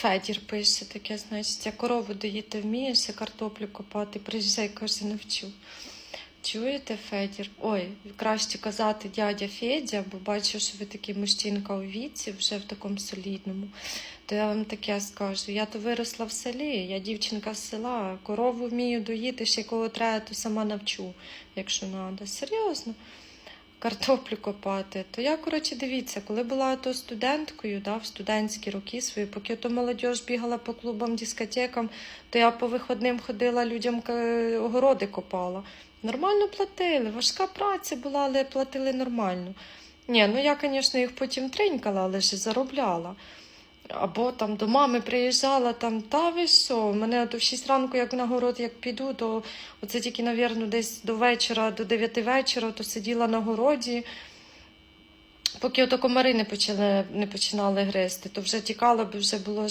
Федір пише таке, значить, я корову доїти вмієш, я картоплю копати, приїжджай, каже, навчу. Чуєте, Федір? Ой, краще казати дядя Федя, бо бачу, що ви такий мужчинка у віці, вже в такому солідному. То я вам таке скажу. Я то виросла в селі, я дівчинка з села, корову вмію доїти, ще кого треба, то сама навчу, якщо треба. Серйозно. Картоплю копати. То я, коротше, дивіться, коли була то студенткою, да, в студентські роки свої, поки то молодь бігала по клубам, дискотекам, то я по виходним ходила людям огороди копала. Нормально платили, важка праця була, але платили нормально. Ні, ну я, звісно, їх потім тринькала, але ж заробляла. Або там до мами приїжджала, там, та ви що, мене от в 6 ранку, як на город, як піду, то оце тільки, навірно, десь до вечора, до 9 вечора, то сиділа на городі. Поки ото комари не почали не починали гризти, то вже тікала, бо вже було